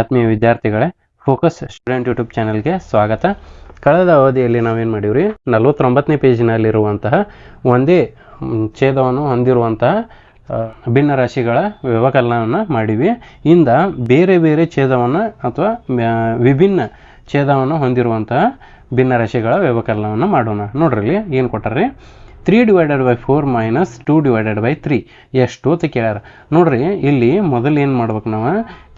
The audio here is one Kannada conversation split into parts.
ಆತ್ಮೀಯ ವಿದ್ಯಾರ್ಥಿಗಳೇ ಫೋಕಸ್ ಸ್ಟೂಡೆಂಟ್ ಯೂಟ್ಯೂಬ್ ಚಾನಲ್ಗೆ ಸ್ವಾಗತ. ಕಳೆದ ಅವಧಿಯಲ್ಲಿ ನಾವೇನು ಮಾಡೀವ್ರಿ? ನಲವತ್ತೊಂಬತ್ತನೇ ಪೇಜಿನಲ್ಲಿರುವಂತಹ ಒಂದೇ ಛೇದವನ್ನು ಹೊಂದಿರುವಂತಹ ಭಿನ್ನ ರಾಶಿಗಳ ವ್ಯವಕಲನವನ್ನು ಮಾಡಿವಿ. ಇಂದ ಬೇರೆ ಬೇರೆ ಛೇದವನ್ನು ಅಥವಾ ವಿಭಿನ್ನ ಛೇದವನ್ನು ಹೊಂದಿರುವಂತಹ ಭಿನ್ನ ರಾಶಿಗಳ ವ್ಯವಕಲನವನ್ನು ಮಾಡೋಣ. ನೋಡ್ರಿ ಇಲ್ಲಿ ಏನು ಕೊಟ್ಟಾರ್ರಿ? Three divided by four minus two divided by three ಎಷ್ಟು ಅಂತ ಕೇಳ್ಯಾರ? ನೋಡ್ರಿ, ಇಲ್ಲಿ ಮೊದಲು ಏನು ಮಾಡ್ಬೇಕು ನಾವು?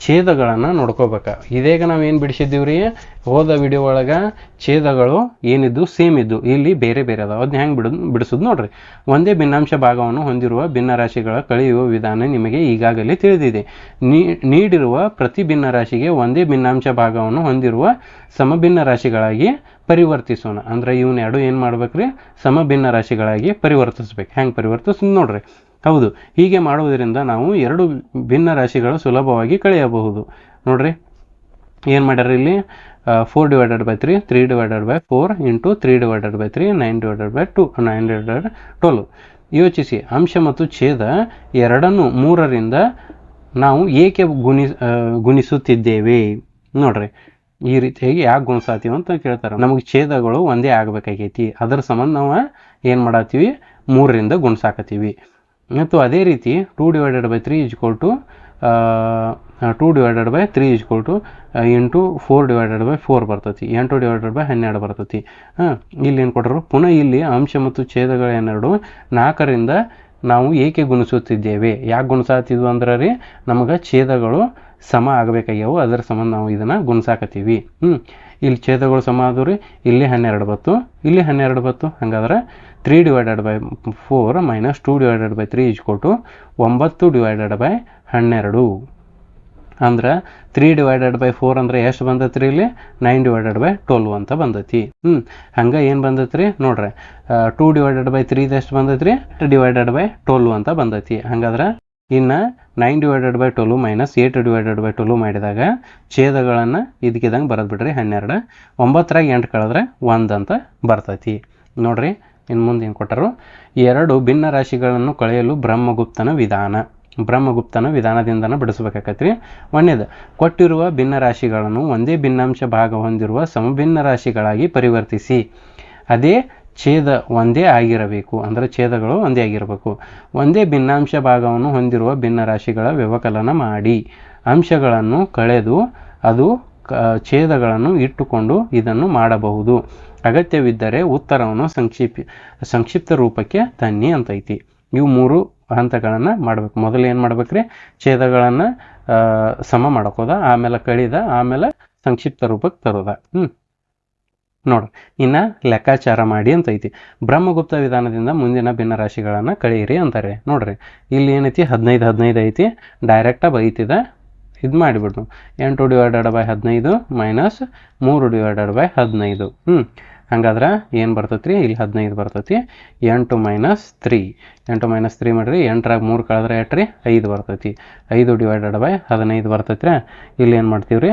ಛೇದಗಳನ್ನು ನೋಡ್ಕೋಬೇಕು. ಇದೇಗ ನಾವು ಏನು ಬಿಡಿಸಿದ್ದೀವಿ ರೀ ಹೋದ ವಿಡಿಯೋ ಒಳಗೆ ಛೇದಗಳು ಏನಿದ್ದು? ಸೇಮ್ ಇದ್ದು. ಇಲ್ಲಿ ಬೇರೆ ಬೇರೆ ಅದಾವೆ. ಅದನ್ನ ಹೆಂಗೆ ಬಿಡೋದು ಬಿಡಿಸೋದು ನೋಡ್ರಿ. ಒಂದೇ ಭಿನ್ನಾಂಶ ಭಾಗವನ್ನು ಹೊಂದಿರುವ ಭಿನ್ನ ರಾಶಿಗಳ ಕಳೆಯುವ ವಿಧಾನ ನಿಮಗೆ ಈಗಾಗಲೇ ತಿಳಿದಿದೆ. ನೀಡಿರುವ ಪ್ರತಿ ಭಿನ್ನ ರಾಶಿಗೆ ಒಂದೇ ಭಿನ್ನಾಂಶ ಭಾಗವನ್ನು ಹೊಂದಿರುವ ಸಮಭಿನ್ನ ರಾಶಿಗಳಾಗಿ ಪರಿವರ್ತಿಸೋಣ. ಅಂದ್ರೆ ಇವನ್ನೆರಡು ಏನು ಮಾಡ್ಬೇಕ್ರಿ? ಸಮಭಿನ್ನ ರಾಶಿಗಳಾಗಿ ಪರಿವರ್ತಿಸ್ಬೇಕು. ಹೆಂಗೆ ಪರಿವರ್ತಿಸೋದು ನೋಡ್ರಿ? ಹೌದು, ಹೀಗೆ ಮಾಡುವುದರಿಂದ ನಾವು ಎರಡು ಭಿನ್ನ ರಾಶಿಗಳು ಸುಲಭವಾಗಿ ಕಳೆಯಬಹುದು. ನೋಡ್ರಿ, ಏನು ಮಾಡ್ಯಾರ ಇಲ್ಲಿ? Four divided by three three divided by four into three divided by three nine divided by two nine divided twelve ಯೋಚಿಸಿ, ಅಂಶ ಮತ್ತು ಛೇದ ಎರಡನ್ನು ಮೂರರಿಂದ ನಾವು ಏಕೆ ಗುಣಿ ಗುಣಿಸುತ್ತಿದ್ದೇವೆ? ನೋಡ್ರಿ, ಈ ರೀತಿಯಾಗಿ ಯಾಕೆ ಗುಣಿಸಾತೀವಿ ಅಂತ ಕೇಳ್ತಾರೆ. ನಮಗೆ ಛೇದಗಳು ಒಂದೇ ಆಗಬೇಕಾಗೈತಿ. ಅದರ ಸಂಬಂಧ ನಾವು ಏನು ಮಾಡತ್ತೀವಿ? ಮೂರರಿಂದ ಗುಣಿಸಾಕತ್ತೀವಿ. ಮತ್ತು ಅದೇ ರೀತಿ two divided by three is equal to two divided by three is equal to into four divided by four ಬರ್ತೈತಿ. ಎಂಟು ಡಿವೈಡೆಡ್ ಬೈ ಹನ್ನೆರಡು ಬರ್ತೈತಿ. ಹಾಂ, ಇಲ್ಲಿ ಏನು ಕೊಟ್ಟರು ಪುನಃ ಇಲ್ಲಿ ಅಂಶ ಮತ್ತು ಛೇದಗಳು ಏನೆರಡು ನಾಲ್ಕರಿಂದ ನಾವು ಏಕೆ ಗುಣಿಸುತ್ತಿದ್ದೇವೆ? ಯಾಕೆ ಗುಣಿಸಾತಿದ್ವು ಅಂದ್ರೆ ರೀ ನಮಗೆ ಛೇದಗಳು ಸಮ ಆಗಬೇಕಾಗ್ಯಾವು, ಅದರ ಸಂಬಂಧ ನಾವು ಇದನ್ನು ಗುಣಸಾಕತ್ತೀವಿ. ಹ್ಞೂ ಇಲ್ಲಿ ಛೇದಗಳು ಸಮ ಆದವು ರೀ, ಇಲ್ಲಿ ಹನ್ನೆರಡು ಬತ್ತು, ಇಲ್ಲಿ ಹನ್ನೆರಡು ಬತ್ತು, ಹಂಗಾದ್ರೆ three divided by four minus two divided by three is equal to ಒಂಬತ್ತು ಡಿವೈಡೆಡ್ ಬೈ ಹನ್ನೆರಡು. ಅಂದ್ರೆ ತ್ರೀ ಡಿವೈಡೆಡ್ ಬೈ ಫೋರ್ ಅಂದ್ರೆ ಎಷ್ಟು ಬಂದೈತಿ ರೀ ಇಲ್ಲಿ? ನೈನ್ ಡಿವೈಡೆಡ್ ಬೈ ಟ್ವೆಲ್ವ್ ಅಂತ ಬಂದೈತಿ. ಹ್ಞೂ ಹಂಗೆ ಏನು ಬಂದೈತಿ ರೀ ನೋಡ್ರಿ ಟೂ ಡಿವೈಡೆಡ್ ಬೈ ತ್ರೀದು ಎಷ್ಟು ಬಂದೈತಿ ರೀ ಡಿವೈಡೆಡ್ ಬೈ ಟ್ವೆಲ್ವ್ ಅಂತ ಬಂದೈತಿ. ಹಂಗಾದ್ರೆ ಇನ್ನು nine divided by twelve minus eight divided by twelve ಮಾಡಿದಾಗ ಛೇದಗಳನ್ನು ಇದಕ್ಕಿದಂಗೆ ಬರೋದು ಬಿಡ್ರಿ ಹನ್ನೆರಡು. ಒಂಬತ್ತರಾಗ ಎಂಟು ಕಳೆದ್ರೆ ಒಂದು ಅಂತ ಬರ್ತೈತಿ. ನೋಡ್ರಿ ಇನ್ನು ಮುಂದೆ ಏನು ಕೊಟ್ಟರು? ಎರಡು ಭಿನ್ನ ರಾಶಿಗಳನ್ನು ಕಳೆಯಲು ಬ್ರಹ್ಮಗುಪ್ತನ ವಿಧಾನ. ಬ್ರಹ್ಮಗುಪ್ತನ ವಿಧಾನದಿಂದನ ಬಿಡಿಸ್ಬೇಕಾಕತ್ರಿ. ಒಂದೇದು, ಕೊಟ್ಟಿರುವ ಭಿನ್ನ ರಾಶಿಗಳನ್ನು ಒಂದೇ ಭಿನ್ನಾಂಶ ಭಾಗ ಹೊಂದಿರುವ ಸಮಭಿನ್ನ ರಾಶಿಗಳಾಗಿ ಪರಿವರ್ತಿಸಿ. ಅದೇ ಛೇದ ಒಂದೇ ಆಗಿರಬೇಕು. ಅಂದರೆ ಛೇದಗಳು ಒಂದೇ ಆಗಿರಬೇಕು. ಒಂದೇ ಭಿನ್ನಾಂಶ ಭಾಗವನ್ನು ಹೊಂದಿರುವ ಭಿನ್ನ ರಾಶಿಗಳ ವ್ಯವಕಲನ ಮಾಡಿ. ಅಂಶಗಳನ್ನು ಕಳೆದು ಅದು ಛೇದಗಳನ್ನು ಇಟ್ಟುಕೊಂಡು ಇದನ್ನು ಮಾಡಬಹುದು. ಅಗತ್ಯವಿದ್ದರೆ ಉತ್ತರವನ್ನು ಸಂಕ್ಷಿಪ್ ಸಂಕ್ಷಿಪ್ತ ರೂಪಕ್ಕೆ ತನ್ನಿ ಅಂತೈತಿ. ಇವು ಮೂರು ಹಂತಗಳನ್ನು ಮಾಡ್ಬೇಕು. ಮೊದಲು ಏನು ಮಾಡ್ಬೇಕ್ರಿ? ಛೇದಗಳನ್ನು ಸಮ ಮಾಡ್ಕೋದ, ಆಮೇಲೆ ಕಳಿದ, ಆಮೇಲೆ ಸಂಕ್ಷಿಪ್ತ ರೂಪಕ್ಕೆ ತರೋದ. ಹ್ಞೂ ನೋಡ್ರಿ ಇನ್ನು ಲೆಕ್ಕಾಚಾರ ಮಾಡಿ ಅಂತ ಐತಿ ಬ್ರಹ್ಮಗುಪ್ತ ವಿಧಾನದಿಂದ ಮುಂದಿನ ಭಿನ್ನ ರಾಶಿಗಳನ್ನು ಕಳೆಯಿರಿ ಅಂತಾರೆ. ನೋಡ್ರಿ, ಇಲ್ಲಿ ಏನೈತಿ? ಹದಿನೈದು ಹದಿನೈದು ಐತಿ. ಡೈರೆಕ್ಟಾಗಿ ಬೈತಿದೆ, ಇದು ಮಾಡಿಬಿಡ್ತು ಎಂಟು ಡಿವೈಡೆಡ್ ಬೈ ಹದಿನೈದು ಮೈನಸ್ ಮೂರು ಡಿವೈಡೆಡ್ ಬೈ ಹದಿನೈದು. ಹ್ಞೂ ಹಂಗಾದ್ರೆ ಏನು ಬರ್ತೈತಿ ಇಲ್ಲಿ ಹದಿನೈದು ಬರ್ತೈತಿ. ಎಂಟು ಮೈನಸ್ ತ್ರೀ ಎಂಟು ಮೈನಸ್ ತ್ರೀ ಮಾಡಿರಿ ಎಂಟರಾಗ ಮೂರು ಕಳೆದ್ರೆ ಎಟ್ರಿ? ಐದು ಬರ್ತೈತಿ. ಐದು ಡಿವೈಡೆಡ್ ಬೈ ಹದಿನೈದು ಬರ್ತೈತಿ ರೀ ಇಲ್ಲಿ ಏನು ಮಾಡ್ತೀವಿ ರೀ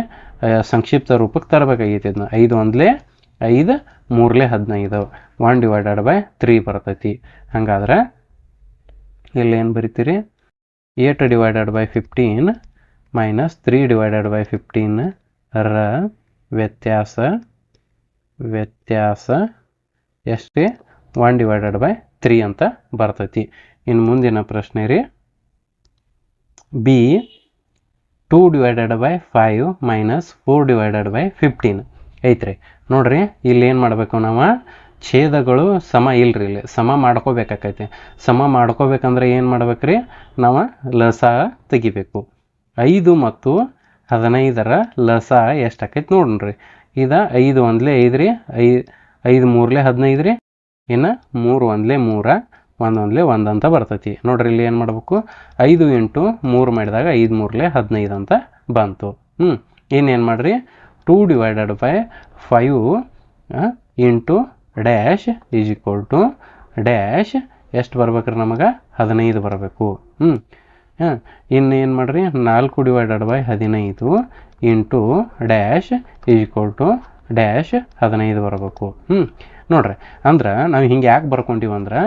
ಸಂಕ್ಷಿಪ್ತ ರೂಪಕ್ಕೆ ತರಬೇಕಾಗೈತಿ ಇದನ್ನ ಐದು ಒಂದ್ಲೇ ಐದು, ಮೂರಲೇ ಹದಿನೈದು. ಒನ್ ಡಿವೈಡೆಡ್ ಬೈ ತ್ರೀ ಬರ್ತೈತಿ. ಹಂಗಾದ್ರೆ ಇಲ್ಲಿ ಏನು ಬರಿತೀರಿ? Eight divided by fifteen minus three divided by fifteen ರ ವ್ಯತ್ಯಾಸ ವ್ಯತ್ಯಾಸ ಎಷ್ಟು ಒನ್ ಡಿವೈಡೆಡ್ ಬೈ ತ್ರೀ ಅಂತ ಬರ್ತೈತಿ. ಇನ್ನು ಮುಂದಿನ ಪ್ರಶ್ನೆ ರೀ. B two divided by five minus four divided by fifteen ಐತ್ರಿ. ನೋಡ್ರಿ, ಇಲ್ಲಿ ಏನು ಮಾಡಬೇಕು ನಾವು? ಛೇದಗಳು ಸಮ ಇಲ್ರಿ ಇಲ್ಲಿ. ಸಮ ಮಾಡ್ಕೋಬೇಕಾಕೈತಿ. ಸಮ ಮಾಡ್ಕೋಬೇಕಂದ್ರೆ ಏನು ಮಾಡ್ಬೇಕ್ರಿ? ನಾವು ಲಸ ತೆಗಿಬೇಕು. ಐದು ಮತ್ತು ಹದಿನೈದರ ಲಸ ಎಷ್ಟು ಆಕೈತಿ ನೋಡ್ರಿ. ಇದ ಐದು ಒಂದ್ಲೆ ಐದು ರೀ ಐ, ಐದು ಮೂರ್ಲೆ ಹದಿನೈದು ರೀ ಇನ್ನು ಮೂರು ಒಂದ್ಲೆ ಮೂರ ಒಂದೊಂದ್ಲೆ ಒಂದು ಅಂತ ಬರ್ತೈತಿ. ನೋಡ್ರಿ, ಇಲ್ಲಿ ಏನು ಮಾಡ್ಬೇಕು? ಐದು ಎಂಟು ಮೂರು ಮಾಡಿದಾಗ ಐದು ಮೂರ್ಲೆ ಹದಿನೈದು ಅಂತ ಬಂತು. ಹ್ಞೂ ಇನ್ನೇನು ಮಾಡ್ರಿ? Two divided by five into dash is equal to dash ಎಷ್ಟು ಬರ್ಬೇಕ್ರಿ ನಮಗೆ? ಹದಿನೈದು ಬರಬೇಕು. ಹ್ಞೂ ಹಾಂ, ಇನ್ನೇನು ಮಾಡ್ರಿ? ನಾಲ್ಕು ಡಿವೈಡೆಡ್ ಬೈ ಹದಿನೈದು into dash is equal to dash ಹದಿನೈದು ಬರಬೇಕು. ಹ್ಞೂ ನೋಡ್ರಿ, ಅಂದ್ರೆ ನಾವು ಹಿಂಗೆ ಯಾಕೆ ಬರ್ಕೊಂಡಿವಿ ಅಂದ್ರೆ,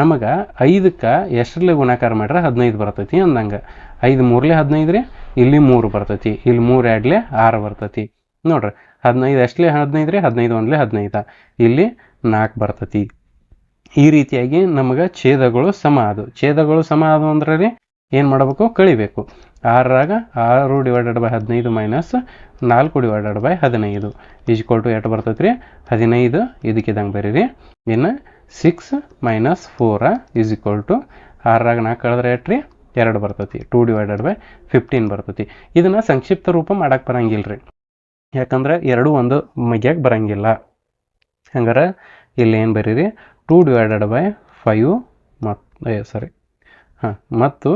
ನಮಗೆ ಐದಕ್ಕೆ ಎಷ್ಟರಲ್ಲಿ ಗುಣಾಕಾರ ಮಾಡ್ರೆ ಹದಿನೈದು ಬರ್ತೈತಿ ಅಂದಂಗೆ. ಐದು ಮೂರಲೆ ಹದಿನೈದು ರೀ ಇಲ್ಲಿ ಮೂರು ಬರ್ತೈತಿ. ಇಲ್ಲಿ ಮೂರು ಎರಡ್ಲೆ ಆರು ಬರ್ತೈತಿ. ನೋಡ್ರಿ, ಹದಿನೈದು ಎಷ್ಟಲೇ ಹದಿನೈದು ರೀ, ಹದಿನೈದು ಒಂದ್ಲೆ ಹದಿನೈದು. ಇಲ್ಲಿ ನಾಲ್ಕು ಬರ್ತತಿ. ಈ ರೀತಿಯಾಗಿ ನಮಗೆ ಛೇದಗಳು ಸಮ ಅದು. ಛೇದಗಳು ಸಮ ಅದು ಅಂದ್ರೆ ರೀ ಏನು ಮಾಡಬೇಕು? ಕಳಿಬೇಕು. ಆರರಾಗ ಆರು ಡಿವೈಡೆಡ್ ಬೈ ಹದಿನೈದು ಮೈನಸ್ ನಾಲ್ಕು ಡಿವೈಡೆಡ್ ಬೈ ಹದಿನೈದು. ಈಜ್ಕೊಲ್ ಟು ಎಷ್ಟು ಬರ್ತೈತೆ ರೀ? ಹದಿನೈದು. ಇದಕ್ಕಿದಂಗೆ ಬರೀರಿ ಇನ್ನು six minus four is two ಆರರಾಗ ನಾಲ್ಕು ಕಳೆದ್ರೆ ಎಷ್ಟು ರೀ? ಎರಡು ಬರ್ತೈತಿ. ಟು ಡಿವೈಡೆಡ್ ಬೈ ಫಿಫ್ಟೀನ್ ಬರ್ತೈತಿ. ಇದನ್ನು ಸಂಕ್ಷಿಪ್ತ ರೂಪ ಮಾಡಕ್ಕೆ ಬರಂಗಿಲ್ಲ ರೀ ಯಾಕಂದ್ರೆ ಎರಡು ಒಂದು ಮಗ್ಯಾಗ ಬರಂಗಿಲ್ಲ. ಹಂಗಾರೆ ಇಲ್ಲಿ ಏನು ಬರೀರಿ? ಟೂ ಡಿವೈಡೆಡ್ ಬೈ ಫೈವ್ ಮತ್ತು ಸಾರಿ ಹಾಂ, ಮತ್ತು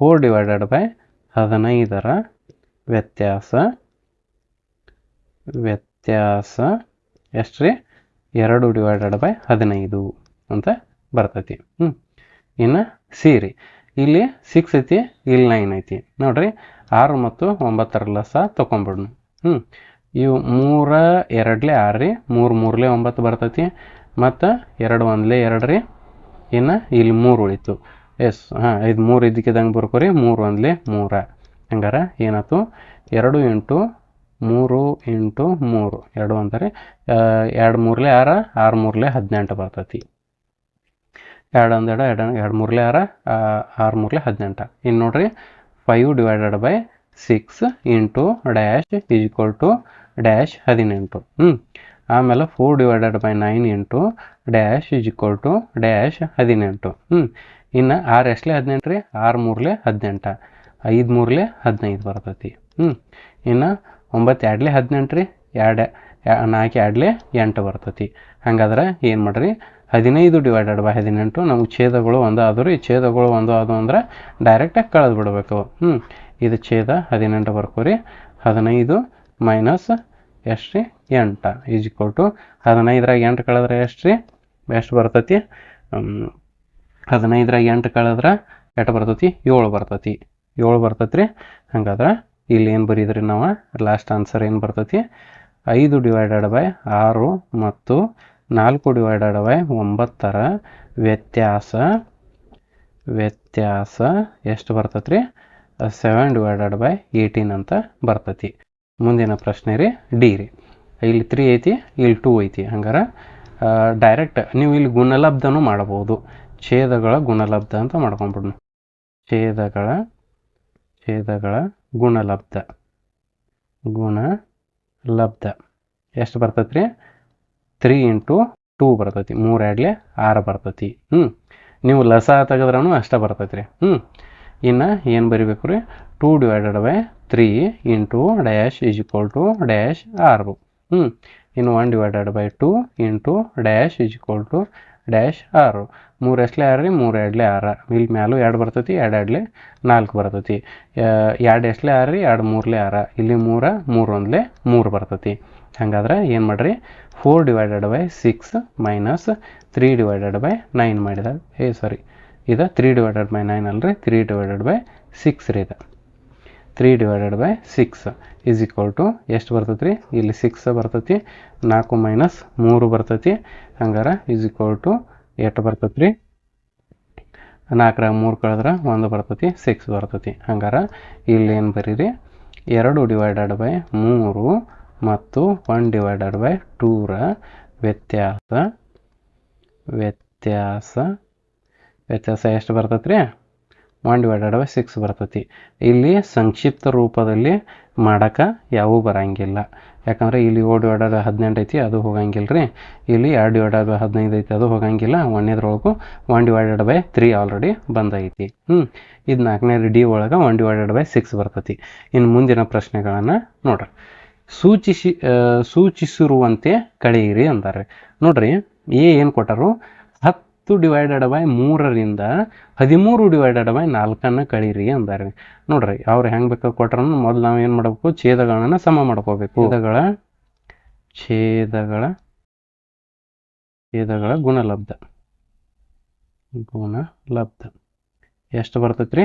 ಫೋರ್ ಡಿವೈಡೆಡ್ ಬೈ ಹದಿನೈದರ ವ್ಯತ್ಯಾಸ ವ್ಯತ್ಯಾಸ ಎಷ್ಟು ರೀ ಎರಡು ಡಿವೈಡೆಡ್ ಬೈ ಹದಿನೈದು ಅಂತ ಬರ್ತೈತಿ. ಹ್ಞೂ ಇನ್ನು ಸಿ ರೀ. ಇಲ್ಲಿ ಸಿಕ್ಸ್ ಐತಿ, ಇಲ್ಲಿ ನೈನ್ ಐತಿ. ನೋಡ್ರಿ, ಆರು ಮತ್ತು ಒಂಬತ್ತರಲ್ಲ ಸಹ ತೊಗೊಂಬಿಡ್ನು ಹ್ಞೂ ಇವು ಮೂರ, ಎರಡ್ಲೆ ಆರು ರೀ. ಮೂರು, ಮೂರಲೆ ಒಂಬತ್ತು ಬರ್ತೈತಿ. ಮತ್ತು ಎರಡು ಒಂದ್ಲೆ ಎರಡು ರೀ. ಇನ್ನು ಇಲ್ಲಿ ಮೂರು ಉಳಿತು. ಎಸ್, ಹಾಂ, ಇದು ಮೂರು ಇದಕ್ಕಿದಂಗೆ ಬರ್ಕೋರಿ. ಮೂರು ಒಂದ್ಲೆ ಮೂರ. ಹಂಗಾರೆ ಏನಾಯ್ತು? ಎರಡು ಎಂಟು, ಮೂರು ಎಂಟು ಮೂರು. ಎರಡು ಅಂತಾರೆ. ಎರಡು ಮೂರಲೆ ಆರ, ಆರು ಮೂರಲೆ ಹದಿನೆಂಟು ಬರ್ತೈತಿ. ಎರಡು ಒಂದೆರಡು ಎರಡು ಎರಡು ಮೂರಲೆ ಆರ ಆರು ಮೂರಲೆ ಹದಿನೆಂಟು. ಇನ್ನು ನೋಡಿರಿ five divided by six into dash is equal to dash ಹದಿನೆಂಟು. ಹ್ಞೂ ಆಮೇಲೆ four divided by nine into dash is equal to dash ಹದಿನೆಂಟು. ಹ್ಞೂ ಇನ್ನು ಆರು ಎಷ್ಟಲೇ ಹದಿನೆಂಟು ರೀ? ಆರು ಮೂರಲೆ ಹದಿನೆಂಟು. ಐದು ಮೂರಲೆ ಹದಿನೈದು ಬರ್ತೈತಿ. ಹ್ಞೂ ಇನ್ನು ಒಂಬತ್ತು ಎರಡಲೇ ಹದಿನೆಂಟು ರೀ? ಎರಡು ನಾಲ್ಕು ಎರಡಲೇ ಎಂಟು ಬರ್ತೈತಿ. ಹಂಗಾದ್ರೆ ಏನು ಮಾಡಿರಿ? ಹದಿನೈದು ಡಿವೈಡೆಡ್ ಬೈ ಹದಿನೆಂಟು ನಮ್ಗೆ ಛೇದಗಳು ಒಂದು ಆದರೂ ಈ ಛೇದಗಳು ಒಂದು ಅದು ಅಂದ್ರೆ ಡೈರೆಕ್ಟಾಗಿ ಕಳೆದು ಬಿಡಬೇಕು. ಹ್ಞೂ ಇದು ಛೇದ ಹದಿನೆಂಟು ಬರ್ಕೋರಿ. ಹದಿನೈದು ಮೈನಸ್ ಎಷ್ಟು ರೀ ಎಂಟು. ಈಜ್ ಈಕ್ವಲ್ ಟು ಹದಿನೈದರಾಗ ಎಂಟು ಕಳೆದ್ರೆ ಎಷ್ಟು ರೀ ಎಷ್ಟು ಬರ್ತೈತಿ? ಹದಿನೈದರಾಗ ಎಂಟು ಕಳೆದ್ರೆ ಎಷ್ಟು ಬರ್ತೈತಿ? ಏಳು ಬರ್ತೈತಿ. ಏಳು ಬರ್ತೈತಿ ರೀ ಹಂಗಾದ್ರೆ ಇಲ್ಲಿ ಏನು ಬರೀದ್ರಿ ನಾವು? ಲಾಸ್ಟ್ ಆನ್ಸರ್ ಏನು ಬರ್ತೈತಿ? ಐದು ಡಿವೈಡೆಡ್ ಬೈ ಆರು ಮತ್ತು ನಾಲ್ಕು ಡಿವೈಡೆಡ್ ಬೈ ಒಂಬತ್ತರ ವ್ಯತ್ಯಾಸ ವ್ಯತ್ಯಾಸ ಎಷ್ಟು ಬರ್ತೈತಿ ರೀ ಸೆವೆನ್ ಡಿವೈಡೆಡ್ ಬೈ ಏಯ್ಟೀನ್ ಅಂತ ಬರ್ತೈತಿ. ಮುಂದಿನ ಪ್ರಶ್ನೆ ರೀ ಡಿ ರೀ. ಇಲ್ಲಿ ತ್ರೀ ಐತಿ, ಇಲ್ಲಿ ಟೂ ಐತಿ. ಹಂಗಾರೆ ಡೈರೆಕ್ಟ್ ನೀವು ಇಲ್ಲಿ ಗುಣಲಬ್ಧನೂ ಮಾಡಬಹುದು. ಛೇದಗಳ ಗುಣಲಬ್ಧ ಅಂತ ಮಾಡ್ಕೊಂಬಿಡ್ನು ಛೇದಗಳ ಛೇದಗಳ ಗುಣಲಬ್ಧ. ಗುಣಲಬ್ಧ. ಎಷ್ಟು ಬರ್ತೈತಿ ರೀ ತ್ರೀ ಇಂಟು ಟೂ ಬರ್ತೈತಿ. ಮೂರು ಎರಡ್ಲೆ ಆರು ಬರ್ತೈತಿ. ಹ್ಞೂ ನೀವು ಲಸ ತೆಗೆದ್ರೂ ಅಷ್ಟೇ ಬರ್ತೈತಿ ರೀ ಹ್ಞೂ ಇನ್ನು ಏನು ಬರಿಬೇಕು ರೀ? Two divided by three into dash is equal to dash ಆರು ಹ್ಞೂ ಇನ್ನು one divided by two into dash is equal to dash ಆರು ಮೂರು ಎಸ್ಲೆ ಆರು ರೀ? ಮೂರು ಎರಡ್ಲೆ ಆರು. ಇಲ್ಲಿ ಮ್ಯಾಲೂ ಎರಡು ಬರ್ತೈತಿ, ಎರಡು ಎರಡ್ಲೆ ನಾಲ್ಕು ಬರ್ತೈತಿ. ಎರಡು ಎಸ್ಲೆ ಆರು ರೀ? ಎರಡು ಮೂರಲೆ ಆರು. ಇಲ್ಲಿ ಮೂರ, ಮೂರು ಒಂದ್ಲೆ ಮೂರು ಬರ್ತೈತಿ. ಹಾಗಾದ್ರೆ ಏನು ಮಾಡಿರಿ? Four divided by six minus three divided by nine ಮಾಡಿದಾಗ ಏ ಸಾರಿ ಇದು ತ್ರೀ ಡಿವೈಡೆಡ್ ಬೈ ನೈನ್ ಅಲ್ರಿ? ತ್ರೀ ಡಿವೈಡೆಡ್ ಬೈ ಸಿಕ್ಸ್ ರೀ ಇದು. Three divided by six is equal to ಎಷ್ಟು ಬರ್ತೈತಿ ಇಲ್ಲಿ ಸಿಕ್ಸ್ ಬರ್ತೈತಿ, ನಾಲ್ಕು ಮೈನಸ್ ಮೂರು ಬರ್ತೈತಿ, ಹಂಗಾರೆ ಈಸ್ ಈಕ್ವಲ್ ಟು ಎಷ್ಟು ಬರ್ತೈತಿ ರೀ ನಾಲ್ಕರಾಗ ಮೂರು ಕಳೆದ್ರೆ ಒಂದು ಬರ್ತೈತಿ ಸಿಕ್ಸ್ ಬರ್ತೈತಿ. ಹಂಗಾರೆ ಇಲ್ಲಿ ಏನು ಬರೀರಿ? ಎರಡು ಡಿವೈಡೆಡ್ ಬೈ ಮೂರು ಮತ್ತು ಒನ್ ಡಿವೈಡೆಡ್ ಬೈ ಟೂರ ವ್ಯತ್ಯಾಸ ವ್ಯತ್ಯಾಸ ವ್ಯತ್ಯಾಸ ಎಷ್ಟು ಬರ್ತೈತೆ ರೀ ಒನ್ ಡಿವೈಡೆಡ್ ಬೈ ಸಿಕ್ಸ್ ಬರ್ತೈತಿ. ಇಲ್ಲಿ ಸಂಕ್ಷಿಪ್ತ ರೂಪದಲ್ಲಿ ಮಾಡೋಕೆ ಯಾವೂ ಬರಂಗಿಲ್ಲ. ಯಾಕಂದರೆ ಇಲ್ಲಿ ಏಳು ಡಿವೈಡೆಡ್ ಹದಿನೆಂಟು ಐತಿ, ಅದು ಹೋಗಂಗಿಲ್ಲ ರೀ ಇಲ್ಲಿ ಎರಡು ಡಿವೈಡೆಡ್ ಬೈ ಹದಿನೈದು ಐತಿ, ಅದು ಹೋಗಂಗಿಲ್ಲ. ಒಂದೇದ್ರೊಳಗೂ one divided by three already ಬಂದೈತಿ. ಹ್ಞೂ ಇದು ನಾಲ್ಕನೇ ಡಿ ಒಳಗೆ ಒನ್ ಡಿವೈಡೆಡ್ ಬೈ ಸಿಕ್ಸ್ ಬರ್ತೈತಿ. ಇನ್ನು ಮುಂದಿನ ಪ್ರಶ್ನೆಗಳನ್ನು ನೋಡ್ರಿ. ಸೂಚಿಸಿ ಸೂಚಿಸಿರುವಂತೆ ಕಳೆಯಿರಿ ಅಂತಾರೆ ನೋಡ್ರಿ ಎ ಏನು ಕೊಟ್ಟರು? ಹತ್ತು ಡಿವೈಡೆಡ್ ಬೈ ಮೂರರಿಂದ ಹದಿಮೂರು ಡಿವೈಡೆಡ್ ಬೈ ನಾಲ್ಕನ್ನು ಕಳೀರಿ ಅಂದಾರೆ. ನೋಡ್ರಿ, ಅವ್ರು ಹೆಂಗೆ ಬೇಕಾದ್ರೆ ಕೊಟ್ರ ಮೊದಲು ನಾವು ಏನು ಮಾಡಬೇಕು? ಛೇದಗಳನ್ನು ಸಮ ಮಾಡ್ಕೋಬೇಕು. ಛೇದಗಳ ಛೇದಗಳ ಛೇದಗಳ ಗುಣಲಬ್ಧ. ಗುಣಲಬ್ಧ. ಎಷ್ಟು ಬರ್ತೈತ್ರಿ?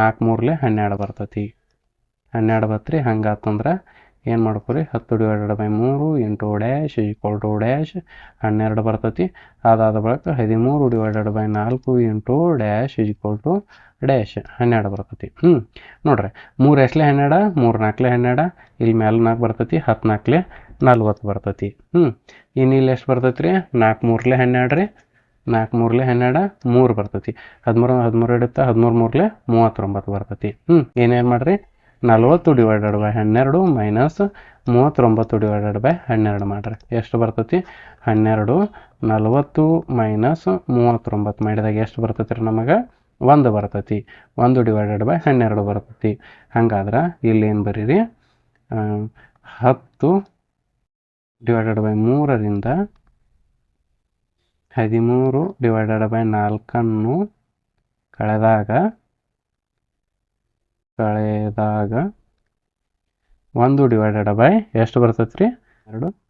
ನಾಲ್ಕು ಮೂರಲೆ ಹನ್ನೆರಡು ಬರ್ತೈತಿ. ಹನ್ನೆರಡು ಬತ್ರಿ ಹಂಗಾತಂದ್ರೆ ಏನು ಮಾಡ್ಕೊರಿ? ಹತ್ತು ಡಿವೈಡೆಡ್ ಬೈ ಮೂರು into dash equal to dash ಹನ್ನೆರಡು ಬರ್ತೈತಿ. ಅದಾದ ಬಳಿಕ ಹದಿಮೂರು ಡಿವೈಡೆಡ್ ಬೈ ನಾಲ್ಕು into dash equal to dash ಹನ್ನೆರಡು ಬರ್ತೈತಿ. ಹ್ಞೂ ನೋಡ್ರಿ. ಮೂರು ಎಸ್ಲೆ ಹನ್ನೆರಡು, ಮೂರು ನಾಲ್ಕಲೆ ಹನ್ನೆರಡು, ಇಲ್ಲಿ ಮೇಲೆ ನಾಲ್ಕು ಬರ್ತೈತಿ, ಹತ್ತು ನಾಲ್ಕಲೆ ನಲ್ವತ್ತು ಬರ್ತೈತಿ. ಹ್ಞೂ ಇನ್ನು ಇಲ್ಲಿ ಎಷ್ಟು ಬರ್ತೈತಿ ರೀ ನಾಲ್ಕು ಮೂರಲೆ ಹನ್ನೆರಡು ರೀ. ನಾಲ್ಕು ಮೂರಲೆ ಹನ್ನೆರಡು, ಮೂರು ಬರ್ತೈತಿ. ಹದಿಮೂರು ಹದಿಮೂರು ಇಡುತ್ತೆ ಹದಿಮೂರು ಮೂರಲೆ ಮೂವತ್ತೊಂಬತ್ತು ಬರ್ತೈತಿ. ಹ್ಞೂ ಏನೇನು ಮಾಡಿರಿ? ನಲ್ವತ್ತು ಡಿವೈಡೆಡ್ ಬೈ ಹನ್ನೆರಡು ಮೈನಸ್ ಮೂವತ್ತೊಂಬತ್ತು ಡಿವೈಡೆಡ್ ಬೈ ಹನ್ನೆರಡು ಮಾಡ್ರಿ. ಎಷ್ಟು ಬರ್ತೈತಿ? ಹನ್ನೆರಡು ನಲ್ವತ್ತು ಮೈನಸ್ ಮೂವತ್ತೊಂಬತ್ತು ಮಾಡಿದಾಗ ಎಷ್ಟು ಬರ್ತೈತಿ ರೀ ನಮಗೆ? ಒಂದು ಬರ್ತೈತಿ. ಒಂದು ಡಿವೈಡೆಡ್ ಬೈ ಹನ್ನೆರಡು ಬರ್ತೈತಿ. ಹಂಗಾದ್ರೆ ಇಲ್ಲಿ ಏನು ಬರೀರಿ? ಹತ್ತು ಡಿವೈಡೆಡ್ ಬೈ ಮೂರರಿಂದ ಹದಿಮೂರು ಡಿವೈಡೆಡ್ ಬೈ ನಾಲ್ಕನ್ನು ಕಳೆದಾಗ ಕಳೆದಾಗ ಒಂದು ಡಿವೈಡೆಡ್ ಬೈ ಎಷ್ಟು ಬರ್ತೈತೆ ರೀ ಎರಡು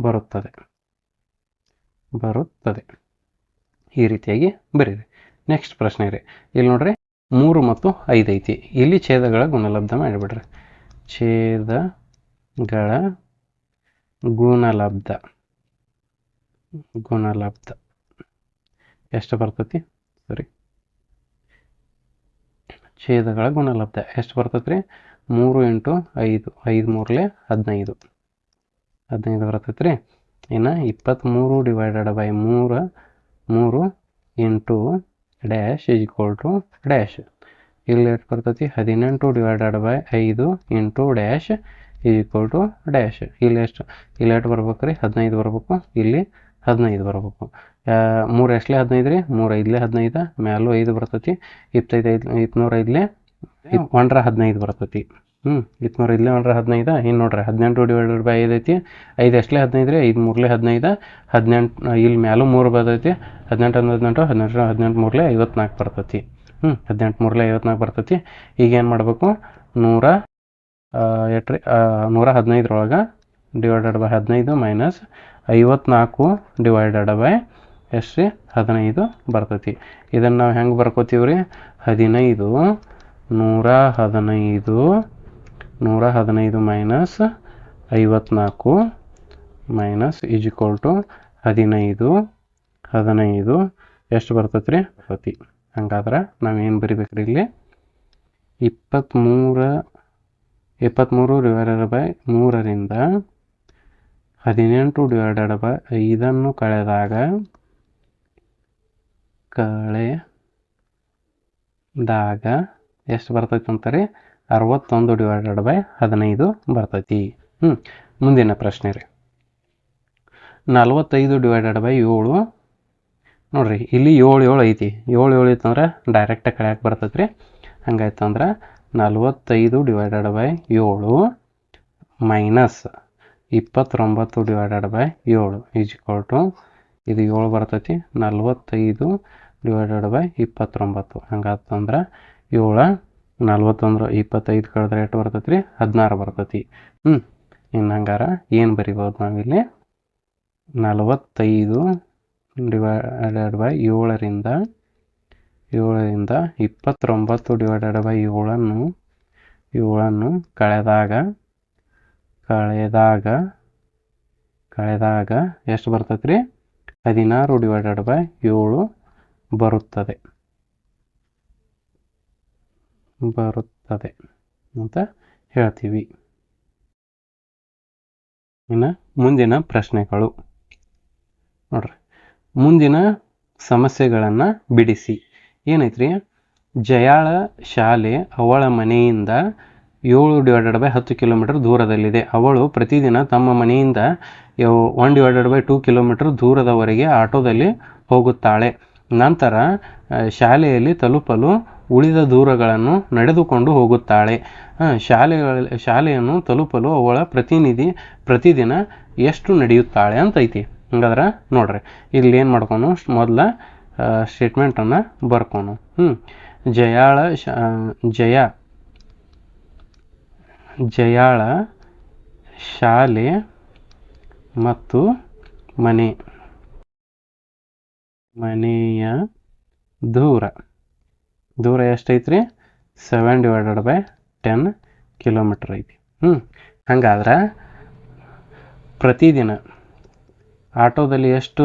ಬರುತ್ತದೆ. ಬರುತ್ತದೆ. ಈ ರೀತಿಯಾಗಿ ಬರೀರಿ. ನೆಕ್ಸ್ಟ್ ಪ್ರಶ್ನೆ ರೀ. ಇಲ್ಲಿ ನೋಡ್ರಿ, ಮೂರು ಮತ್ತು ಐದು ಐತಿ. ಇಲ್ಲಿ ಛೇದಗಳ ಗುಣಲಬ್ಧ ಮಾಡಿಬಿಡ್ರಿ. ಛೇದಗಳ ಗುಣಲಬ್ಧ. ಗುಣಲಬ್ಧ. ಎಷ್ಟು ಬರ್ತೈತಿ? ಸರಿ. ಛೇದಗಳ ಗುಣಲಬ್ಧ. ಎಷ್ಟು ಬರ್ತೈತಿ ರೀ ಮೂರು ಇಂಟು ಐದು. ಐದು ಮೂರಲೆ ಹದಿನೈದು. ಹದಿನೈದು ಬರ್ತೈತ್ರಿ. ರೀ ಇನ್ನು ಇಪ್ಪತ್ತ್ಮೂರು ಡಿವೈಡೆಡ್ ಬೈ ಮೂರು ಮೂರು into dash is equal to dash. ಇಲ್ಲಿ ಎಷ್ಟು ಬರ್ತೈತಿ? ಹದಿನೆಂಟು ಡಿವೈಡೆಡ್ ಬೈ ಐದು into dash is equal to dash. ಇಲ್ಲಿ ಎಷ್ಟು? ಇಲ್ಲಿ ಎಷ್ಟು ಬರ್ಬೇಕು ರೀ ಹದಿನೈದು ಬರ್ಬೇಕು. ಇಲ್ಲಿ ಹದಿನೈದು ಬರ್ಬೇಕು. ಮೂರು ಎಷ್ಟಲೇ ಹದಿನೈದು ರೀ ಮೂರು ಐದಲೇ ಹದಿನೈದು ಮ್ಯಾಲೂ ಐದು ಬರ್ತೈತಿ. ಇಪ್ಪತ್ತೈದು ಐದು ಇಪ್ಪನೂರ ಐದಲೇ ಒಂಡ್ರ ಹದಿನೈದು ಬರ್ತೈತಿ. ಹ್ಞೂ ಇಪ್ಪನೂರ ಐದಲೇ ಒಂಡ್ರ ಹದಿನೈದು. ಇನ್ನು ನೋಡ್ರಿ ಹದಿನೆಂಟು ಡಿವೈಡೆಡ್ ಬೈ ಐದು ಐತಿ. ಐದು ಎಷ್ಟಲೇ ಹದಿನೈದು ರೀ ಐದು ಮೂರಲೇ ಹದಿನೈದು. ಹದಿನೆಂಟು ಇಲ್ಲಿ ಮ್ಯಾಲೂ ಮೂರು ಬರ್ತೈತಿ. ಹದಿನೆಂಟು ಒಂದು ಹದಿನೆಂಟು ಹದಿನೆಂಟು ಹದಿನೆಂಟು ಮೂರಲೇ ಐವತ್ನಾಲ್ಕು ಬರ್ತೈತಿ. ಹ್ಞೂ ಹದಿನೆಂಟು ಮೂರಲೇ ಐವತ್ನಾಲ್ಕು ಬರ್ತೈತಿ. ಈಗ ಏನು ಮಾಡಬೇಕು? ನೂರ ಎಟ್ರಿ ನೂರ ಹದಿನೈದರೊಳಗೆ ಡಿವೈಡೆಡ್ ಬೈ ಹದಿನೈದು ಮೈನಸ್ ಐವತ್ನಾಲ್ಕು ಡಿವೈಡೆಡ್ ಬೈ ಎಷ್ಟು ರೀ ಹದಿನೈದು ಬರ್ತೈತಿ. ಇದನ್ನು ನಾವು ಹೆಂಗೆ ಬರ್ಕೋತೀವಿ ರೀ ಹದಿನೈದು ನೂರ ಹದಿನೈದು ನೂರ ಹದಿನೈದು ಮೈನಸ್ ಐವತ್ನಾಲ್ಕು ಮೈನಸ್ ಈಕ್ವಲ್ ಟು ಹದಿನೈದು ಹದಿನೈದು. ಎಷ್ಟು ಬರ್ತೈತಿ ರೀ ಪ್ರತಿ ಹಂಗಾದ್ರೆ ನಾವೇನು ರೀ ಇಲ್ಲಿ? ಇಪ್ಪತ್ತ್ಮೂರ ಇಪ್ಪತ್ತ್ಮೂರು ಡಿವೈಡೆಡ್ ಬೈ ಮೂರರಿಂದ ಹದಿನೆಂಟು ಡಿವೈಡೆಡ್ ಬೈ ಐದನ್ನು ಕಳೆದಾಗ ಕಳೆದಾಗ ಎಷ್ಟು ಬರ್ತೈತಿ ಅಂತಾರೆ? ಅರವತ್ತೊಂದು ಡಿವೈಡೆಡ್ ಬೈ ಹದಿನೈದು ಬರ್ತೈತಿ. ಹ್ಞೂ ಮುಂದಿನ ಪ್ರಶ್ನೆ ರೀ. ನಲ್ವತ್ತೈದು ಡಿವೈಡೆಡ್ ಬೈ ಏಳು. ನೋಡಿರಿ, ಇಲ್ಲಿ ಏಳು ಏಳು ಐತಿ. ಏಳು ಏಳು ಐತಂದ್ರೆ ಡೈರೆಕ್ಟ್ ಕಳೆಯಕ್ಕೆ ಬರ್ತೈತೆ ರೀ. ಹಂಗಾಯ್ತಂದ್ರೆ ನಲ್ವತ್ತೈದು ಡಿವೈಡೆಡ್ ಬೈ ಏಳು ಮೈನಸ್ ಇಪ್ಪತ್ತೊಂಬತ್ತು ಡಿವೈಡೆಡ್ ಬೈ ಏಳು ಈಸ್ ಈಕ್ವಲ್ ಟು ಇದು ಏಳು ಬರ್ತೈತಿ. ನಲ್ವತ್ತೈದು ಡಿವೈಡೆಡ್ ಬೈ ಇಪ್ಪತ್ತೊಂಬತ್ತು. ಹಂಗಾತಂದ್ರೆ ಏಳು ನಲ್ವತ್ತೊಂದ್ರ ಇಪ್ಪತ್ತೈದು ಕಳೆದ್ರೆ ಎಷ್ಟು ಬರ್ತೈತಿ ರೀ ಹದಿನಾರು ಬರ್ತೈತಿ. ಹ್ಞೂ ಇನ್ನು ಹಂಗಾರ ಏನು ಬರಿಬೋದು ನಾವಿಲ್ಲಿ? ನಲವತ್ತೈದು ಡಿವೈಡೆಡ್ ಬೈ ಏಳರಿಂದ ಏಳರಿಂದ ಇಪ್ಪತ್ತೊಂಬತ್ತು ಡಿವೈಡೆಡ್ ಬೈ ಏಳನ್ನು ಏಳನ್ನು ಕಳೆದಾಗ ಕಳೆದಾಗ ಕಳೆದಾಗ ಎಷ್ಟು ಬರ್ತೈತಿ ರೀ ಹದಿನಾರು ಡಿವೈಡೆಡ್ ಬೈ ಏಳು ಬರುತ್ತದೆ. ಬರುತ್ತದೆ. ಅಂತ ಹೇಳ್ತೀವಿ. ಇನ್ನು ಮುಂದಿನ ಪ್ರಶ್ನೆಗಳು. ನೋಡ್ರಿ. ಮುಂದಿನ ಸಮಸ್ಯೆಗಳನ್ನು ಬಿಡಿಸಿ. ಏನೈತ್ರಿ? ಜಯಾಳ ಶಾಲೆ ಅವಳ ಮನೆಯಿಂದ ಏಳು ಡಿವೈಡೆಡ್ ಬೈ ಹತ್ತು ಕಿಲೋಮೀಟರ್ ದೂರದಲ್ಲಿದೆ. ಅವಳು ಪ್ರತಿದಿನ ತಮ್ಮ ಮನೆಯಿಂದ one divided by two kilometre ದೂರದವರೆಗೆ ಆಟೋದಲ್ಲಿ ಹೋಗುತ್ತಾಳೆ. ನಂತರ ಶಾಲೆಯಲ್ಲಿ ತಲುಪಲು ಉಳಿದ ದೂರಗಳನ್ನು ನಡೆದುಕೊಂಡು ಹೋಗುತ್ತಾಳೆ. ಶಾಲೆಗಳ, ಶಾಲೆಯನ್ನು ತಲುಪಲು ಅವಳ ಪ್ರತಿನಿಧಿ ಪ್ರತಿದಿನ ಎಷ್ಟು ನಡೆಯುತ್ತಾಳೆ ಅಂತ ಐತಿ ಹಂಗಾದ್ರೆ ನೋಡ್ರಿ, ಇಲ್ಲಿ ಏನು ಮಾಡ್ಕೊನು, ಮೊದಲ ಸ್ಟೇಟ್ಮೆಂಟನ್ನು ಬರ್ಕೊನು. ಹ್ಞೂ ಜಯಾಳ ಜಯ, ಜಯಾಳ, ಶಾಲೆ ಮತ್ತು ಮನೆ. ಮನೆಯ ದೂರ. ದೂರ ಎಷ್ಟೈತ್ರಿ? Seven divided by ten kilometre ಐತಿ. ಹ್ಞೂ ಹಂಗಾದ್ರೆ ಪ್ರತಿದಿನ ಆಟೋದಲ್ಲಿ ಎಷ್ಟು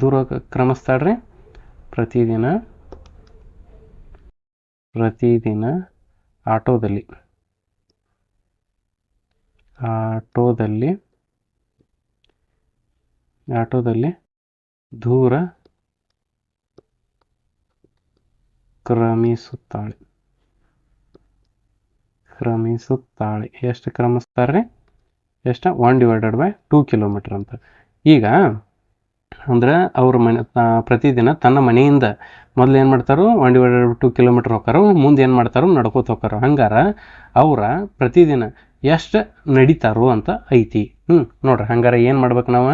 ದೂರ ಕ್ರಮಿಸ್ತಾಳ್ರಿ ಪ್ರತಿದಿನ ಪ್ರತಿದಿನ ಆಟೋದಲ್ಲಿ ಆಟೋದಲ್ಲಿ ಆಟೋದಲ್ಲಿ ದೂರ ಕ್ರಮಿಸುತ್ತಾಳೆ. ಕ್ರಮಿಸುತ್ತಾಳೆ. ಎಷ್ಟು ಕ್ರಮಿಸ್ತಾರೆ ಎಷ್ಟು? One divided by two kilometre ಅಂತ. ಈಗ ಅಂದ್ರೆ ಅವ್ರ ಮನೆ ಪ್ರತಿದಿನ ತನ್ನ ಮನೆಯಿಂದ ಮೊದಲು ಏನು ಮಾಡ್ತಾರೋ ಒನ್ ಡಿವೈಡೆಡ್ ಟೂ ಕಿಲೋಮೀಟರ್ ಹೋಗಾರು ಮುಂದೆ ಏನು ಮಾಡ್ತಾರೋ ನಡ್ಕೋತ ಹೋಗ್ತಾರೋ. ಹಂಗಾರ ಅವರ ಪ್ರತಿದಿನ ಎಷ್ಟು ನಡೀತಾರೋ ಅಂತ ಐತಿ. ಹ್ಞೂ ನೋಡ್ರಿ, ಹಂಗಾರ ಏನು ಮಾಡ್ಬೇಕು ನಾವು?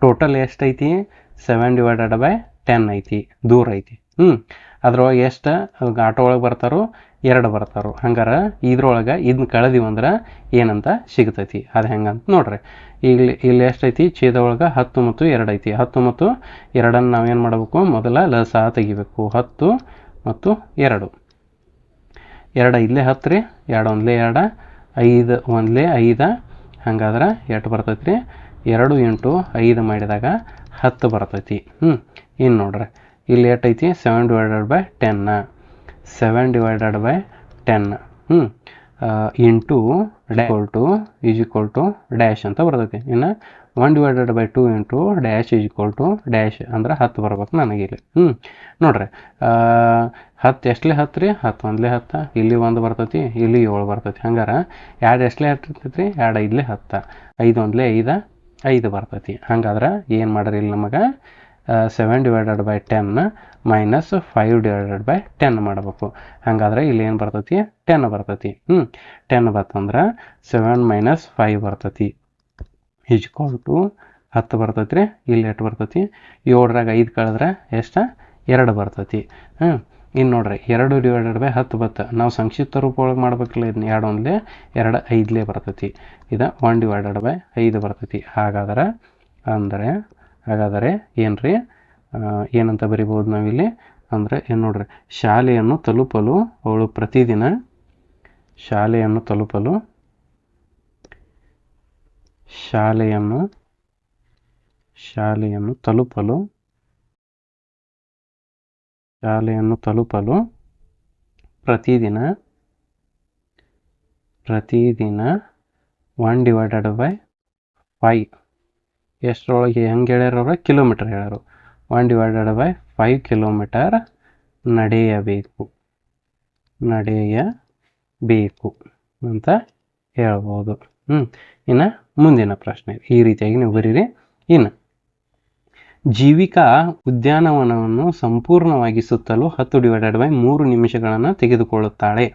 ಟೋಟಲ್ ಎಷ್ಟು ಐತಿ? ಸೆವೆನ್ ಡಿವೈಡೆಡ್ ಬೈ ಟೆನ್ ಐತಿ. ದೂರ ಐತಿ. ಹ್ಞೂ ಅದ್ರೊಳಗೆ ಎಷ್ಟು? ಆಟೋ ಒಳಗೆ ಬರ್ತಾರೋ ಎರಡು ಬರ್ತಾರೋ. ಹಂಗಾರ ಇದ್ರೊಳಗೆ ಇದನ್ನ ಕಳೆದಿವಿ ಅಂದ್ರೆ ಏನಂತ ಸಿಗ್ತೈತಿ. ಅದು ಹೆಂಗಂತ ನೋಡ್ರಿ. ಇಲ್ಲಿ ಇಲ್ಲಿ ಎಷ್ಟೈತಿ? ಛೇದ ಒಳಗೆ ಹತ್ತು ಮತ್ತು ಎರಡು ಐತಿ. ಹತ್ತು ಮತ್ತು ಎರಡನ್ನು ನಾವೇನು ಮಾಡಬೇಕು? ಮೊದಲ ಲಸ ತೆಗಿಬೇಕು. ಹತ್ತು ಮತ್ತು ಎರಡು. ಎರಡು ಇಲ್ಲೇ ಹತ್ತು ರೀ. ಎರಡು ಒಂದ್ಲೇ ಎರಡು, ಐದು ಒಂದ್ಲೇ ಐದು. ಹಂಗಾದ್ರೆ ಎಷ್ಟು ಬರ್ತೈತಿ ರೀ ಎರಡು ಎಂಟು ಐದು ಮಾಡಿದಾಗ ಹತ್ತು ಬರ್ತೈತಿ. ಹ್ಞೂ ಇನ್ನು ನೋಡ್ರಿ. ಇಲ್ಲಿ ಏಟೈತಿ ಸೆವೆನ್ ಡಿವೈಡೆಡ್ ಬೈ ಟೆನ್ನ ಸೆವೆನ್ ಡಿವೈಡೆಡ್ ಬೈ ಟೆನ್ ಹ್ಞೂ into dash to is equal to dash ಅಂತ ಬರ್ತೈತಿ. ಇನ್ನು one divided by two into dash is equal to dash ಅಂದ್ರೆ ಹತ್ತು ಬರ್ಬೇಕು ನನಗೆ ಇಲ್ಲಿ. ಹ್ಞೂ ನೋಡ್ರಿ ಹತ್ತು ಎಷ್ಟಲೇ ಹತ್ತು ರೀ? ಹತ್ತು ಒಂದ್ಲೇ ಹತ್ತು. ಇಲ್ಲಿ ಒಂದು ಬರ್ತೈತಿ, ಇಲ್ಲಿ ಏಳು ಬರ್ತೈತಿ. ಹಂಗಾರೆ ಎರಡು ಎಷ್ಟಲೇ ಹತ್ತು ಇರ್ತೈತಿ ಎರಡು ಐದಲೇ ಹತ್ತು. ಐದು ಒಂದ್ಲೇ ಐದು ಐದು ಬರ್ತೈತಿ. ಹಂಗಾದ್ರೆ ಏನು ಮಾಡ್ರಿ ಇಲ್ಲಿ ನಮಗೆ? Seven divided by ten minus five divided by ten ಮಾಡಬೇಕು. ಹಾಗಾದ್ರೆ ಇಲ್ಲಿ ಏನು ಬರ್ತೈತಿ? ಟೆನ್ ಬರ್ತೈತಿ. ಹ್ಞೂ ಟೆನ್ ಬರ್ತಂದ್ರೆ ಸೆವೆನ್ ಮೈನಸ್ ಫೈವ್ ಬರ್ತೈತಿ. ಈಜ್ಕಾಲ್ ಟು ಹತ್ತು ಬರ್ತೈತಿ ರೀ. ಇಲ್ಲಿ ಎಷ್ಟು ಬರ್ತೈತಿ? ಏಳರಾಗ ಐದು ಕಳೆದ್ರೆ ಎಷ್ಟು? ಎರಡು ಬರ್ತೈತಿ. ಹ್ಞೂ ಇನ್ನು ನೋಡ್ರಿ, ಎರಡು ಡಿವೈಡೆಡ್ ಬೈ ಹತ್ತು ಬತ್ತು ನಾವು ಸಂಕ್ಷಿಪ್ತ ರೂಪ ಒಳಗೆ ಮಾಡ್ಬೇಕಿಲ್ಲ ಇದನ್ನ ಎರಡು ಒಂದ್ಲೆ, ಎರಡು ಐದಲೇ ಬರ್ತೈತಿ. ಇದು ಒನ್ ಡಿವೈಡೆಡ್ ಬೈ ಐದು ಬರ್ತೈತಿ. ಹಾಗಾದ್ರೆ, ಅಂದರೆ ಹಾಗಾದರೆ ಏನು ರೀ ಏನಂತ ಬರಿಬೋದು ನಾವಿಲ್ಲಿ? ಅಂದರೆ ಏನು ನೋಡ್ರಿ, ಶಾಲೆಯನ್ನು ತಲುಪಲು ಅವಳು ಪ್ರತಿದಿನ ಶಾಲೆಯನ್ನು ತಲುಪಲು ಶಾಲೆಯನ್ನು ಶಾಲೆಯನ್ನು ತಲುಪಲು ಶಾಲೆಯನ್ನು ತಲುಪಲು ಪ್ರತಿದಿನ ಪ್ರತಿದಿನ ಒನ್ ಡಿವೈಡೆಡ್ ಬೈ ಫೈವ್ ಎಷ್ಟರೊಳಗೆ ಹೆಂಗೆ ಹೇಳ್ಯಾರ ಅವ್ರು? Kilometre ಹೇಳ್ಯಾರು one divided by five kilometre ನಡೆಯಬೇಕು. ನಡೆಯಬೇಕು ಅಂತ ಹೇಳ್ಬೋದು. ಹ್ಞೂ ಇನ್ನು ಮುಂದಿನ ಪ್ರಶ್ನೆ. ಈ ರೀತಿಯಾಗಿ ನೀವು ಬರೀರಿ. ಇನ್ನು ಜೀವಿಕಾ ಉದ್ಯಾನವನವನ್ನು ಸಂಪೂರ್ಣವಾಗಿ ಸುತ್ತಲು ಹತ್ತು ಡಿವೈಡೆಡ್ ಬೈ ಮೂರು ನಿಮಿಷಗಳನ್ನು ತೆಗೆದುಕೊಳ್ಳುತ್ತಾಳೆ.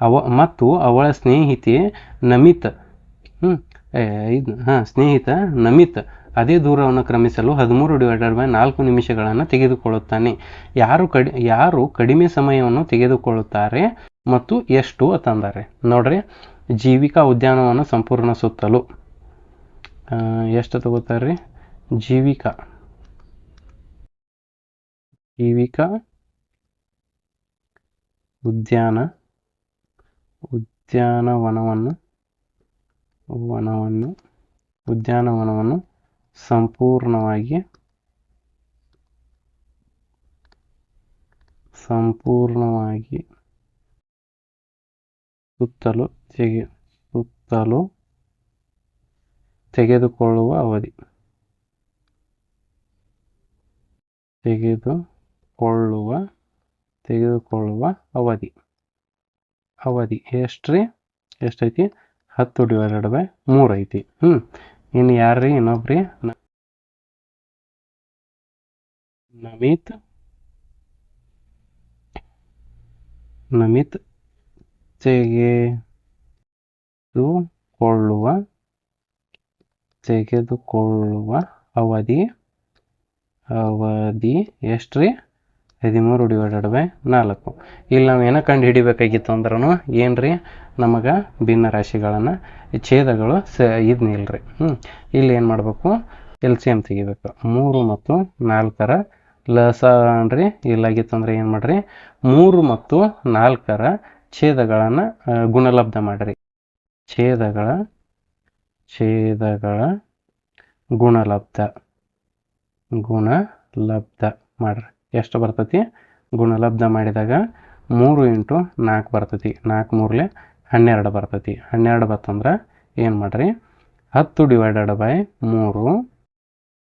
ಅವ ಮತ್ತು ಅವಳ ಸ್ನೇಹಿತೆ ನಮಿತ್. ಹ್ಞೂ ಇದು, ಹಾಂ, ಸ್ನೇಹಿತ, ನಮಿತ್, ಅದೇ ದೂರವನ್ನು ಕ್ರಮಿಸಲು ಹದಿಮೂರು ಡಿವೈಡೆಡ್ ಬೈ ನಾಲ್ಕು ನಿಮಿಷಗಳನ್ನು ತೆಗೆದುಕೊಳ್ಳುತ್ತಾನೆ. ಯಾರು ಕಡಿ, ಯಾರು ಕಡಿಮೆ ಸಮಯವನ್ನು ತೆಗೆದುಕೊಳ್ಳುತ್ತಾರೆ ಮತ್ತು ಎಷ್ಟು ಅಂತಂದರೆ, ನೋಡ್ರಿ, ಜೀವಿಕಾ ಉದ್ಯಾನವನ್ನು ಸಂಪೂರ್ಣ ಸುತ್ತಲು. ಎಷ್ಟು ತಗೋತಾರ್ರಿ? ಜೀವಿಕಾ. ಜೀವಿಕಾ ಉದ್ಯಾನ, ಉದ್ಯಾನವನವನ್ನು ವನವನ್ನು, ಉದ್ಯಾನವನವನ್ನು ಸಂಪೂರ್ಣವಾಗಿ ಸಂಪೂರ್ಣವಾಗಿ ಸುತ್ತಲು ತೆಗೆ, ಸುತ್ತಲು ತೆಗೆದುಕೊಳ್ಳುವ ಅವಧಿ. ತೆಗೆದುಕೊಳ್ಳುವ ತೆಗೆದುಕೊಳ್ಳುವ ಅವಧಿ. ಅವಧಿ ಎಷ್ಟ್ರಿ? ಎಷ್ಟೈತಿ? ಹತ್ತು ಡಿವೈಡೆಡ್ ಬೈ ಮೂರು ಐತಿ. ಹ್ಞೂ ಇನ್ನು ಯಾರ್ರಿ? ಇನ್ನೊಬ್ರಿ? ನಮಿತ್? ನಮಿತ್ ತೆಗೆದುಕೊಳ್ಳುವ ತೆಗೆದುಕೊಳ್ಳುವ ಅವಧಿ ಅವಧಿ ಎಷ್ಟ್ರಿ? ಹದಿಮೂರು ಡಿವೈಡೆಡ್ ಬೈ ನಾಲ್ಕು. ಇಲ್ಲಿ ನಾವು ಏನೋ ಕಂಡು ಹಿಡಿಬೇಕಾಗಿತ್ತು ಅಂದ್ರೂ ರೀ ನಮಗೆ ಭಿನ್ನ ರಾಶಿಗಳನ್ನು ಛೇದಗಳು ಸ ಇದ್ನಿಲ್ಲ ಇಲ್ರಿ ಹ್ಞೂ ಇಲ್ಲಿ ಏನು ಮಾಡಬೇಕು? ಎಲ್ ಸಿ ಎಂ ತೆಗಿಬೇಕು. ಮೂರು ಮತ್ತು ನಾಲ್ಕರ ಲಸ ಅನ್ರಿ. ಇಲ್ಲಾಗಿತ್ತು ಅಂದ್ರೆ ಏನು ಮಾಡಿರಿ? ಮೂರು ಮತ್ತು ನಾಲ್ಕರ ಛೇದಗಳನ್ನು ಗುಣಲಬ್ಧ ಮಾಡಿರಿ. ಛೇದಗಳ ಛೇದಗಳ ಗುಣಲಬ್ಧ. ಗುಣಲಬ್ಧ ಮಾಡ್ರಿ. ಎಷ್ಟು ಬರ್ತತಿ? ಗುಣಲಬ್ಧ ಮಾಡಿದಾಗ ಮೂರು ಇಂಟು ನಾಲ್ಕು ಬರ್ತೈತಿ. ನಾಲ್ಕು ಮೂರಲೆ ಹನ್ನೆರಡು ಬರ್ತೈತಿ. ಹನ್ನೆರಡು ಬತ್ತಂದ್ರೆ ಏನು ಮಾಡ್ರಿ? ಹತ್ತು ಡಿವೈಡೆಡ್ ಬೈ ಮೂರು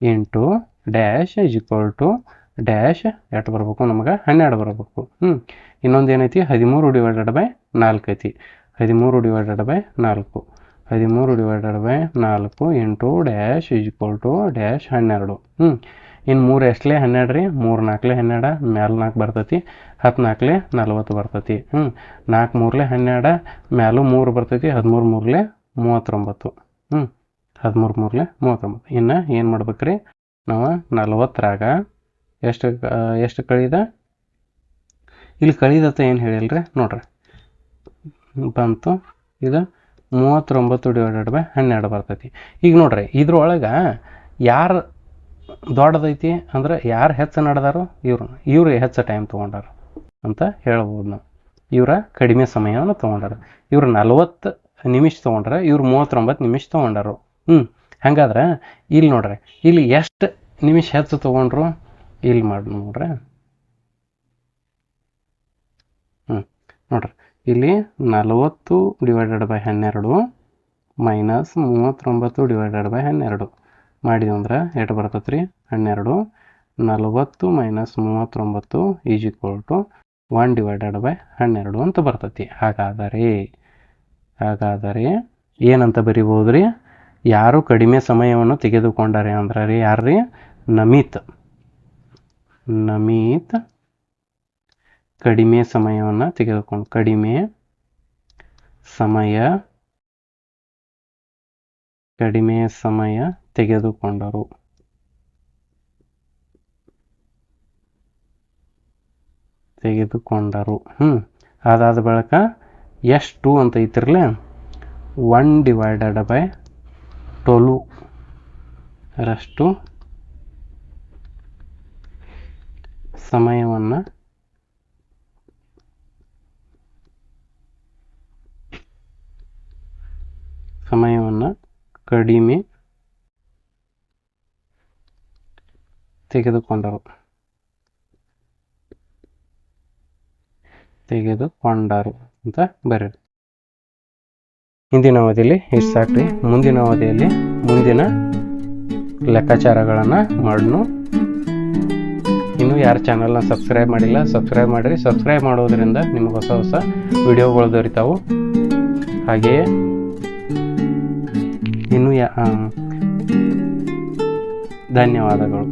into dash is equal to dash ಎಷ್ಟು ಬರಬೇಕು? ನಮಗೆ ಹನ್ನೆರಡು ಬರಬೇಕು. ಹ್ಞೂ ಇನ್ನೊಂದು ಏನೈತಿ? ಹದಿಮೂರು ಡಿವೈಡೆಡ್ ಬೈ ನಾಲ್ಕು ಐತಿ. ಹದಿಮೂರು ಡಿವೈಡೆಡ್ ಬೈ ನಾಲ್ಕು. ಹದಿಮೂರು ಡಿವೈಡೆಡ್ ಬೈ ನಾಲ್ಕು into dash is equal to dash ಹನ್ನೆರಡು. ಹ್ಞೂ ಇನ್ನು ಮೂರು ಎಷ್ಟಲೇ ಹನ್ನೆರಡು ರೀ, ಮೂರು ನಾಲ್ಕಲೇ ಹನ್ನೆರಡು, ಮ್ಯಾಲೆ ನಾಲ್ಕು ಬರ್ತೈತಿ ಹತ್ತು ನಾಲ್ಕಲೇ ನಲ್ವತ್ತು ಬರ್ತೈತಿ. ಹ್ಞೂ ನಾಲ್ಕು ಮೂರಲೆ ಹನ್ನೆರಡು, ಮ್ಯಾಲೂ ಮೂರು ಬರ್ತೈತಿ, ಹದಿಮೂರು ಮೂರಲೆ ಮೂವತ್ತೊಂಬತ್ತು. ಹ್ಞೂ ಹದಿಮೂರು ಮೂರ್ಲೆ ಮೂವತ್ತೊಂಬತ್ತು. ಇನ್ನು ಏನು ಮಾಡ್ಬೇಕ್ರಿ? ನಾವು ನಲ್ವತ್ತರಾಗ ಎಷ್ಟು ಎಷ್ಟು ಕಳೀದ? ಇಲ್ಲಿ ಕಳೀದತ್ತ ಏನು ಹೇಳಿಲ್ರಿ? ನೋಡ್ರಿ. ಬಂತು. ಇದು ಮೂವತ್ತೊಂಬತ್ತು ಡಿವೈಡೆಡ್ ಬೈ ಹನ್ನೆರಡು ಬರ್ತೈತಿ. ಈಗ ನೋಡ್ರಿ, ಇದ್ರೊಳಗೆ ಯಾರು ದೊಡ್ಡದೈತಿ ಅಂದ್ರೆ ಯಾರು ಹೆಚ್ಚು ನಡೆದಾರೋ ಇವ್ರು ಇವರು ಹೆಚ್ಚು ಟೈಮ್ ತೊಗೊಂಡಾರ ಅಂತ ಹೇಳ್ಬೋದು ನಾವು. ಇವರ ಕಡಿಮೆ ಸಮಯವನ್ನು ತೊಗೊಂಡಾರ. ಇವ್ರು ನಲವತ್ತು ನಿಮಿಷ ತೊಗೊಂಡ್ರೆ, ಇವರು ಮೂವತ್ತೊಂಬತ್ತು ನಿಮಿಷ ತೊಗೊಂಡಾರು. ಹ್ಞೂ ಹಂಗಾದ್ರೆ ಇಲ್ಲಿ ನೋಡ್ರಿ ಇಲ್ಲಿ ಎಷ್ಟು ನಿಮಿಷ ಹೆಚ್ಚು ತೊಗೊಂಡ್ರು? ಇಲ್ಲಿ ಮಾಡಿ ನೋಡ್ರಿ. ಹ್ಞೂ ನೋಡ್ರಿ, ಇಲ್ಲಿ ನಲವತ್ತು ಡಿವೈಡೆಡ್ ಬೈ ಹನ್ನೆರಡು ಮೈನಸ್ ಮೂವತ್ತೊಂಬತ್ತು ಡಿವೈಡೆಡ್ ಬೈ ಹನ್ನೆರಡು. ಮಾಡಿದ್ವಿ ಅಂದ್ರೆ ಎಷ್ಟು ಬರ್ತೈತೆ ರೀ ಹನ್ನೆರಡು. ನಲವತ್ತು ಮೈನಸ್ ಮೂವತ್ತೊಂಬತ್ತು is equal to one divided by ಹನ್ನೆರಡು ಅಂತ ಬರ್ತೈತಿ. ಹಾಗಾದರೆ ಹಾಗಾದರೆ ಏನಂತ ಬರಿಬೋದು ರೀ ಯಾರು ಕಡಿಮೆ ಸಮಯವನ್ನು ತೆಗೆದುಕೊಂಡಾರೆ ಅಂದ್ರೆ ರೀ ಯಾರು ರೀ ನಮಿತ್. ನಮಿತ್ ಕಡಿಮೆ ಸಮಯವನ್ನು ತೆಗೆದುಕೊಂಡು, ಕಡಿಮೆ ಸಮಯ ಕಡಿಮೆ ಸಮಯ ತೆಗೆದುಕೊಂಡರು. ತೆಗೆದುಕೊಂಡರು. ಹ್ಞೂ ಅದಾದ ಬಳಿಕ ಎಷ್ಟು ಅಂತ ಐತಿರಲಿ ಒನ್ ಡಿವೈಡೆಡ್ ಬೈ ಟೊಲು ರಷ್ಟು ಸಮಯವನ್ನು ಸಮಯವನ್ನು ಕಡಿಮೆ ತೆಗೆದುಕೊಂಡರು. ತೆಗೆದುಕೊಂಡರು ಅಂತ ಬರೀರಿ ಹಿಂದಿನ ಅವಧಿಯಲ್ಲಿ ಇಷ್ಟು ಸಾಕ್ರಿ ಮುಂದಿನ ಅವಧಿಯಲ್ಲಿ ಮುಂದಿನ ಲೆಕ್ಕಾಚಾರಗಳನ್ನು ಮಾಡೋಣ ಇನ್ನೂ ಯಾರು ಚಾನಲ್ನ ಸಬ್ಸ್ಕ್ರೈಬ್ ಮಾಡಿಲ್ಲ, ಸಬ್ಸ್ಕ್ರೈಬ್ ಮಾಡಿರಿ. ಸಬ್ಸ್ಕ್ರೈಬ್ ಮಾಡೋದ್ರಿಂದ ನಿಮಗೆ ಹೊಸ ಹೊಸ ವಿಡಿಯೋಗಳು ದೊರೀತಾವೆ. ಹಾಗೆಯೇ ಇನ್ನು ಯಾ ಧನ್ಯವಾದಗಳು.